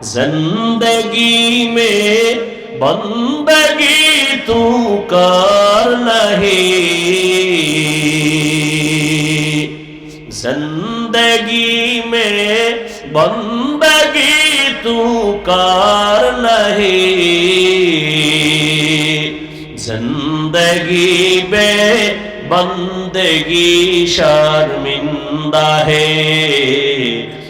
زندگی میں بندگی تو کر نہیں زندگی میں بندگی تو کر نہیں زندگی بے بندگی شرمندہ ہے۔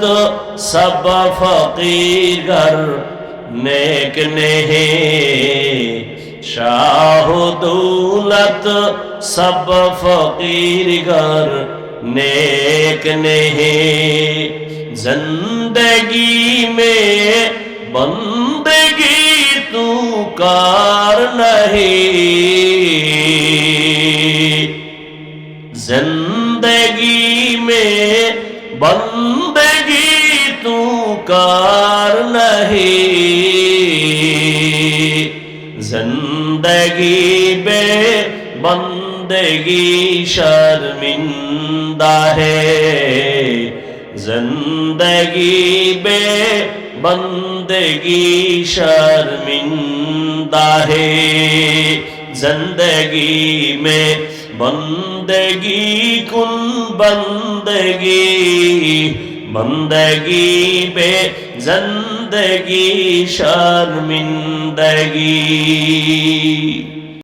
دولت سب فقیر نیک نہیں، شاہ دولت سب فقیر گر نیک نہیں۔ زندگی میں بندگی تو کار نہیں۔ زندگی میں بندگی تو کار نہیں۔ زندگی بے بندگی شرمندہ ہے۔ زندگی بے بندگی شرمندہ ہے۔ زندگی میں بندگی کن بندگی بندگی بے زندگی شرمندگی